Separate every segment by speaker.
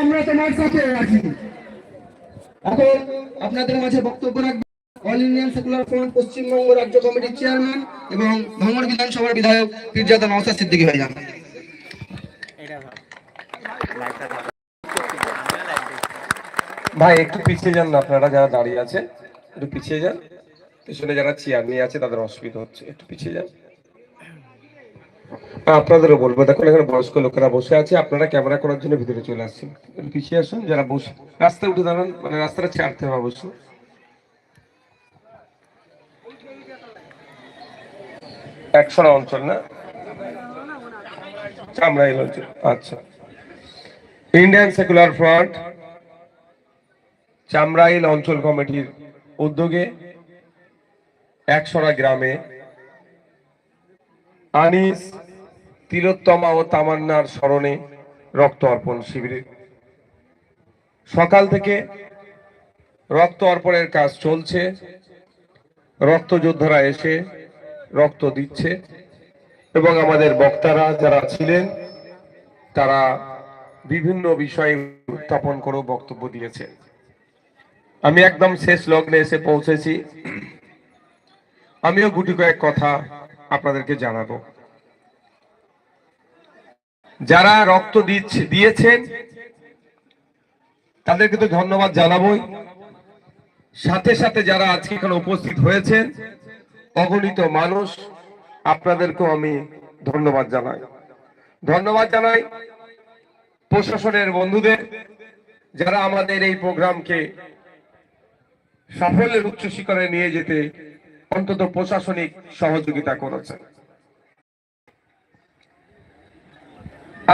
Speaker 1: আমরা তোমার সাথে আছি। এখন আপনাদের মাঝে বক্তব্য রাখবেন all Indian secular front Paschimbanga রাজ্য কমিটির চেয়ারম্যান এবং ভাঙড় বিধানসভার বিধায়ক পীরজাদা নওসাদ সিদ্দিকী ভাইজান
Speaker 2: ভাই একটু পিছিয়ে যান না আপনারা যারা দাঁড়িয়ে আছে একটু পিছিয়ে যান। পিছনে যারা চেয়ার নিয়ে আছে তাদের অসুবিধা হচ্ছে একটু পিছিয়ে যান। হ্যাঁ, আপনাদেরও বলব। দেখুন, এখানে বয়স্ক লোকেরা বসে আছে। আপনারা ক্যামেরা করার জন্য ভিতরে চলে আসছেন। পিছিয়ে আসুন, যারা বসে রাস্তায় উঠে দাঁড়ান মানে রাস্তাটা ছাড়তে হবে অবশ্য একশো অঞ্চল না? চামড়াইল অঞ্চল আচ্ছা। ইন্ডিয়ান সেকুলার ফ্রন্ট, চামড়াইল অঞ্চল কমিটির উদ্যোগে একশরা গ্রামে আনিস তিলোত্তমা ও তামান্নার স্মরণে রক্ত অর্পণ শিবিরে। সকাল থেকে রক্ত অর্পণের কাজ চলছে। রক্ত যোদ্ধারা এসে রক্ত দিচ্ছে এবং আমাদের বক্তারা যারা ছিলেন, তারা বিভিন্ন বিষয়ে উত্থাপন করে বক্তব্য দিয়েছে আমি একদম শেষ লগ্নে এসে পৌঁছেছি। আমিও গুটি কয়েক কথা আপনাদেরকে জানাব। যারা রক্ত দিয়েছেন তাদেরকে তো ধন্যবাদ জানাবোই। সাথে সাথে যারা আজকে এখানে উপস্থিত হয়েছেন, অগণিত মানুষ, আপনাদেরকেও আমি ধন্যবাদ জানাই। ধন্যবাদ জানাই প্রশাসনের বন্ধুদের, যারা আমাদের এই প্রোগ্রামকে সাফল্যের উচ্চ শিখরে নিয়ে যেতে অন্তত প্রশাসনিক সহযোগিতা করেছে।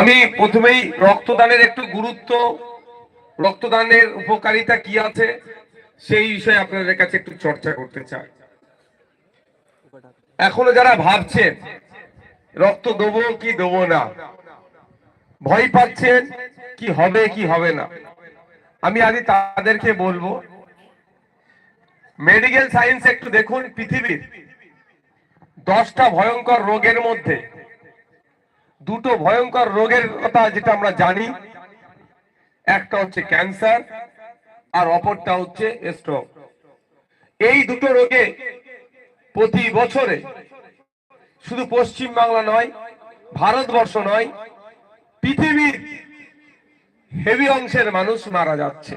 Speaker 2: আমি প্রথমেই রক্তদানের একটু গুরুত্ব, রক্তদানের উপকারিতা কি আছে সেই বিষয়ে আপনাদের কাছে একটু চর্চা করতে চাই। এখনও যারা ভাবছেন, রক্ত দেবো কি দেবো না, ভয় পাচ্ছেন কি হবে কি হবে না, আমি আজ তাদেরকে বলব মেডিকেল সায়েন্স একটু দেখুন পৃথিবীর। দশটা ভয়ঙ্কর রোগের মধ্যে দুটো ভয়ঙ্কর রোগের কথা যেটা আমরা জানি। একটা হচ্ছে ক্যান্সার, আর অপরটা হচ্ছে স্ট্রোক এই দুটো রোগে প্রতি বছরে শুধু পশ্চিম বাংলা নয়, ভারতবর্ষ নয়, পৃথিবীর হেভি অংশের মানুষ মারা যাচ্ছে।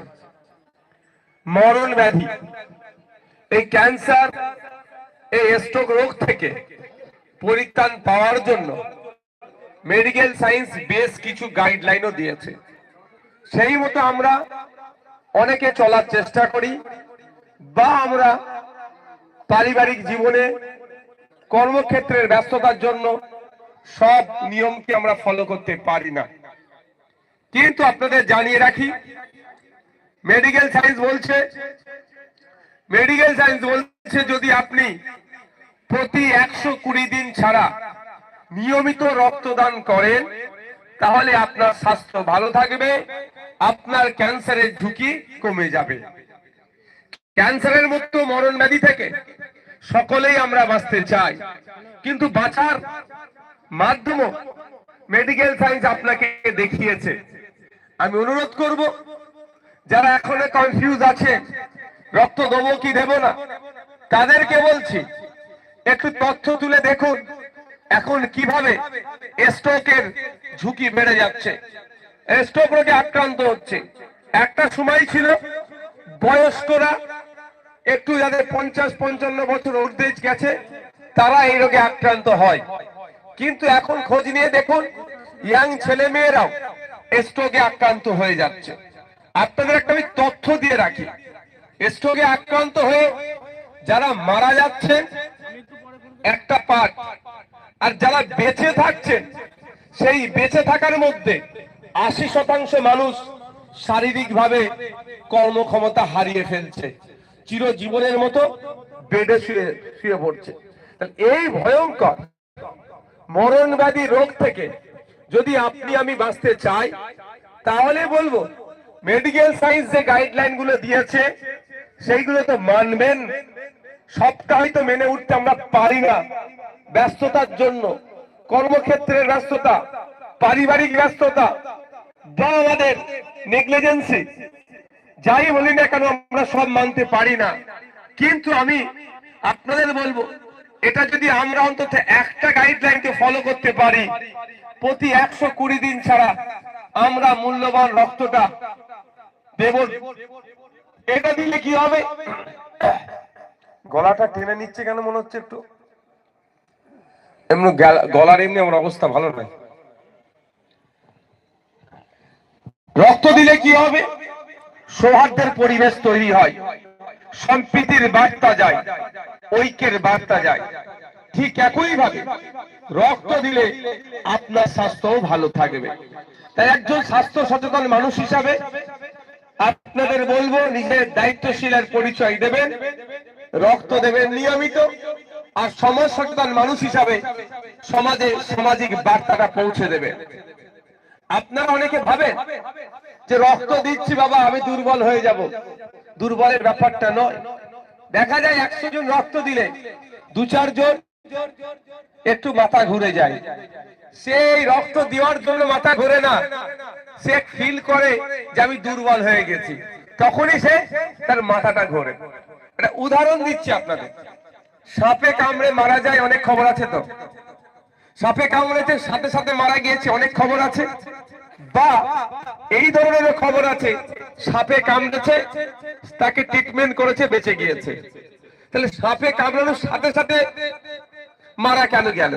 Speaker 2: মরণ ব্যাধি। এই ক্যান্সার এই স্ট্রোক রোগ থেকে পরিত্রাণ পাওয়ার জন্য মেডিকেল সায়েন্স বেশ কিছু গাইডলাইনও দিয়েছে। সেই মতো আমরা অনেকে চলার চেষ্টা করি বা আমরা পারিবারিক জীবনে কর্মক্ষেত্রের ব্যস্ততার জন্য সব নিয়মকে আমরা ফলো করতে পারি না। কিন্তু আপনাদের জানিয়ে রাখি মেডিকেল সায়েন্স বলছে মেডিকেল সায়েন্স বলছে যদি আপনি প্রতি একশো কুড়ি দিন ছাড়া নিয়মিত রক্তদান করেন, তাহলে আপনার স্বাস্থ্য ভালো থাকবে, আপনার ক্যান্সারের ঝুঁকি কমে যাবে। ক্যান্সারের মতো মরণ ব্যাধি থেকে সকলেই আমরা বাঁচতে চাই। কিন্তু বাঁচার মাধ্যম মেডিকেল সায়েন্স আপনাকে দেখিয়েছে। আমি অনুরোধ করব, যারা এখনও কনফিউজ আছে রক্ত দেবো কি দেব না? তাদেরকে বলছি, একটু তথ্য তুলে দেখুন, এখন কীভাবে স্ট্রোকের ঝুঁকি বেড়ে যাচ্ছে। স্ট্রোক রোগে আক্রান্ত হচ্ছে। একটা সময় ছিল, বয়স্করা একটু যাদের পঞ্চাশ, পঞ্চান্ন বছর ঊর্ধ্বে গেছে, তারা এই রোগে আক্রান্ত হয়। কিন্তু এখন খোঁজ নিয়ে দেখুন, ইয়াং ছেলে মেয়েরাও স্ট্রোকে আক্রান্ত হয়ে যাচ্ছে। আপনাদের একটা আমি তথ্য দিয়ে রাখি। স্ট্রোকে আক্রান্ত হয়ে যারা মারা যাচ্ছেন একটা পার্ট আর যারা বেঁচে থাকছেন সেই বেঁচে থাকার মধ্যে আশি শতাংশ মানুষ শারীরিকভাবে কর্মক্ষমতা হারিয়ে ফেলছে। চিরজীবনের মতো বেডে শুয়ে শুয়ে পড়ছে। এই ভয়ঙ্কর মরণ ব্যাধি রোগ থেকে যদি আপনি আমি বাঁচতে চাই, তাহলে বলব মেডিকেল সায়েন্স যে গাইডলাইনগুলো দিয়েছে সেইগুলো তো মানবেন। সবটা হয়তো মেনে উঠতে আমরা পারি না ব্যস্ততার জন্য। কর্মক্ষেত্রের ব্যস্ততা, পারিবারিক ব্যস্ততা, বা আমাদের নেগলিজেন্সি। যাই বলি না কেন, আমরা সব মানতে পারি না। কিন্তু আমি আপনাদের বলব, এটা যদি আমরা অন্তত একটা গাইডলাইনকে ফলো করতে পারি, প্রতি একশো কুড়ি দিন ছাড়া আমরা মূল্যবান রক্তটা দেব এটা দিলে কি হবে? গলাটা টেনে নিচ্ছে কেন মনে হচ্ছে একটু? এমনি গলার এমনি আমার অবস্থা ভালো নয়। রক্ত দিলে কি হবে? সৌহার্দ্যের পরিবেশ তৈরি হয়। সম্প্রীতির বার্তা যায়। ঐক্যের বার্তা যায়। ঠিক একই ভাবে রক্ত দিলে আপনার স্বাস্থ্যও ভালো থাকবে। তাই একজন স্বাস্থ্য সচেতন মানুষ হিসাবে আপনাদের বলব, নিজের দায়িত্বশীলের পরিচয় দেবেন, রক্ত দেবেন নিয়মিত, আর সমাজ সচেতন মানুষ হিসাবে সমাজে সামাজিক বার্তাটা পৌঁছে দেবে। আপনারা অনেকে ভাবেন যে রক্ত দিচ্ছি বাবা, আমি দুর্বল হয়ে যাব। দুর্বলের ব্যাপারটা নয়। দেখা যায় একশো জন রক্ত দিলে দু চারজন একটু মাথা ঘুরে যায়। সেই রক্ত দেওয়ার জন্য মাথা ঘুরে না। সে ফিল করে যে আমি দুর্বল হয়ে গেছি। তখনই সে তার মাথাটা ঘোরে। উদাহরণ দিচ্ছি আপনাদের। সাপে কামড়ে মারা যায় অনেক খবর আছে তো? সাপে কামড়েছে, সাথে সাথে মারা গিয়েছে, অনেক খবর আছে? বা এই ধরনের খবর আছে, সাপে কামড়েছে, তাকে ট্রিটমেন্ট করেছে, বেঁচে গিয়েছে। তাহলে সাপে কামড়ানোর সাথে সাথে মারা কেন গেল?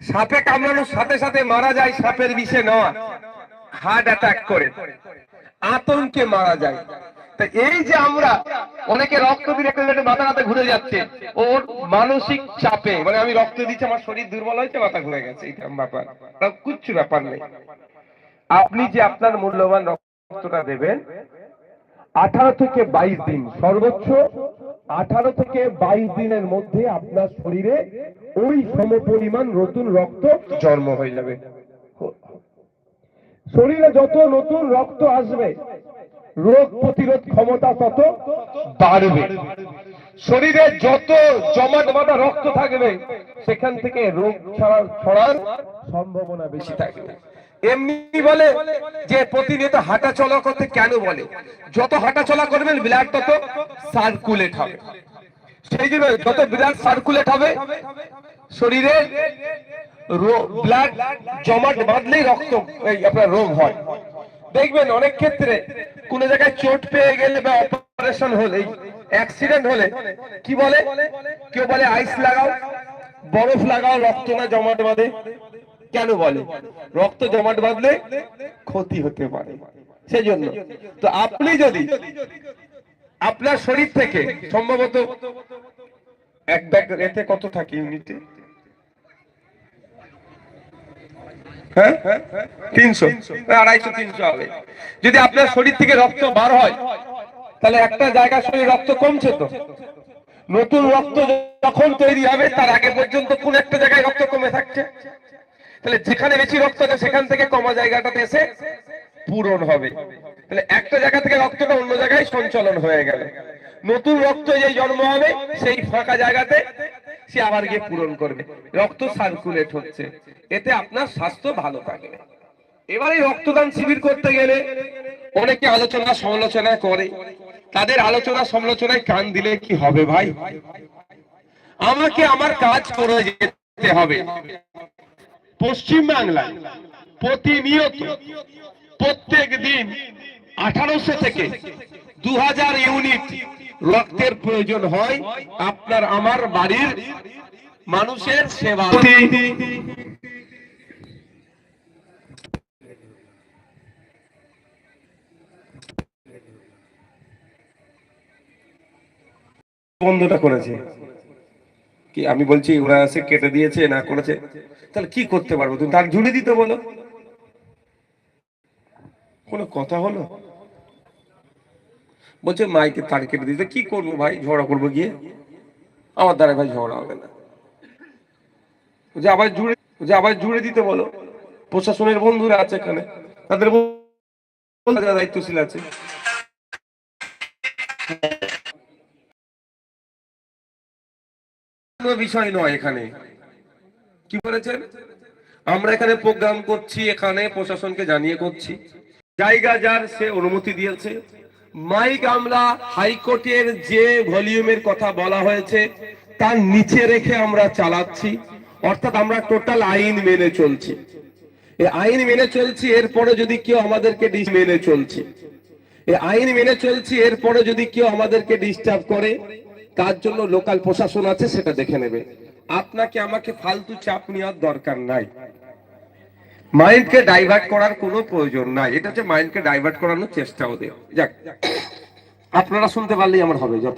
Speaker 2: সাপে কামড়ানোর সাথে সাথে মারা যায়, সাপের বিষে নেওয়া হার্ট অ্যাটাক করে। আতঙ্কে মারা যায়। তা এই যে আমরা অনেকে রক্ত দিলে মাথা মাথা ঘুরে যাচ্ছে ওর মানসিক চাপে মানে আমি রক্ত দিচ্ছি, আমার শরীর দুর্বল হয়েছে, মাথা ঘুরে গেছে, এটা ব্যাপার। কিচ্ছু ব্যাপার নেই। আপনি যে আপনার মূল্যবান রক্তটা দেবেন, আঠারো থেকে বাইশ দিন সর্বোচ্চ আঠারো থেকে বাইশ দিনের মধ্যে আপনার শরীরে ওই সমপরিমাণ নতুন রক্ত জন্ম হয়ে যাবে। শরীরে যত নতুন রক্ত আসবে, রোগ প্রতিরোধ ক্ষমতা তত বাড়বে। শরীরে যত জমাট বাঁধা রক্ত থাকবে, সেখান থেকে রোগ ছড়ার সম্ভাবনা বেশি থাকবে। এমনি বলে যে প্রতিনিয়ত হাঁটা চলা করতে কেন বলে? যত হাঁটা চলা করবেন ব্লাড তত সার্কুলেট হবে। সেই জন্য যত ব্লাড সার্কুলেট হবে, শরীরে ব্লাড জমাট বাঁধলেই রক্ত আপনার রোগ হয়। দেখবেন অনেক ক্ষেত্রে কোন জায়গায় চোট পেয়ে গেলে বা অপারেশন হলে অ্যাক্সিডেন্ট হলে, কি বলে? কেউ বলে আইস লাগাও, বরফ লাগাও, রক্ত না জমাট বাঁধে। কেন বলে? রক্ত জমাট বাঁধলে ক্ষতি হতে পারে। সেই জন্য তো আপনি যদি আপনার শরীর থেকে সম্ভবত এক ব্যাগ এতে কত থাকে ইউনিটে? হ্যাঁ? তিনশো। তিনশো হবে। যদি আপনার শরীর থেকে রক্ত বার হয়, তাহলে একটা জায়গার শরীর রক্ত কমছে তো? নতুন রক্ত যখন তৈরি হবে, তার আগে পর্যন্ত কোন একটা জায়গায় রক্ত কমে থাকছে? তাহলে যেখানে বেশি রক্ত আছে, সেখান থেকে কমা জায়গাটাতে এসে পূরণ হবে। তাহলে একটা জায়গা থেকে রক্তটা অন্য জায়গায় সঞ্চালন হয়ে গেল। নতুন রক্ত যে জন্ম হবে, সেই ফাঁকা জায়গাতে সে আবার গিয়ে পূরণ করবে। রক্ত সার্কুলেট হচ্ছে। এতে আপনার স্বাস্থ্য ভালো থাকবে এবারে রক্তদান শিবির করতে গেলে অনেকে আলোচনা সমালোচনা করে। তাদের আলোচনা সমালোচনায় কান দিলে কি হবে ভাই? আমাকে আমার কাজ করে যেতে হবে। পশ্চিম বাংলায় প্রতিনিয়ত প্রত্যেক দিন আঠারোশো থেকে দু হাজার ইউনিট রক্তের প্রয়োজন হয় আপনার আমার বাড়ির মানুষের সেবা। বন্ধটা করেছে। কি আমি বলছি, ওরা এসে কেটে দিয়েছে, না করেছে, তাহলে কি করতে পারব? তুমি তার ঝুড়ি দিতে বলো। কোনো কথা হলো? বলছে, মাইকে তার কেটে দিতে কি করব ভাই, ঝগড়া করব গিয়ে? আমার দ্বারা ভাই ঝগড়া হবে না। যে আবার জুড়ে যে আবার জুড়ে দিতে বলো। প্রশাসনের বন্ধুরা আছে এখানে, তাদের দায়িত্বশীল আছে। কোনো বিষয় নয় এখানে। কি বলেছেন? আমরা এখানে প্রোগ্রাম করছি, এখানে প্রশাসনকে জানিয়ে করছি। জায়গা যার, সে অনুমতি দিয়েছে। মাইক আমরা হাইকোর্টের যে ভলিউমের কথা বলা হয়েছে, তার নিচে রেখে আমরা চালাচ্ছি। অর্থাৎ আমরা টোটাল আইন মেনে চলছি। আইন মেনে চলছি, এরপরে যদি কেউ আমাদেরকে মেনে চলছি। আইন মেনে চলছি, এরপরে যদি কেউ আমাদেরকে ডিস্টার্ব করে তার জন্য লোকাল প্রশাসন আছে, সেটা দেখে নেবে। আপনাকে আমাকে ফালতু চাপ নেওয়ার দরকার নাই। মাইন্ডকে ডাইভার্ট করার কোনো প্রয়োজন নাই। এটা হচ্ছে মাইন্ডকে ডাইভার্ট করানোর চেষ্টা ওদের যাক, আপনারা শুনতে পারলেই আমার হবে, যত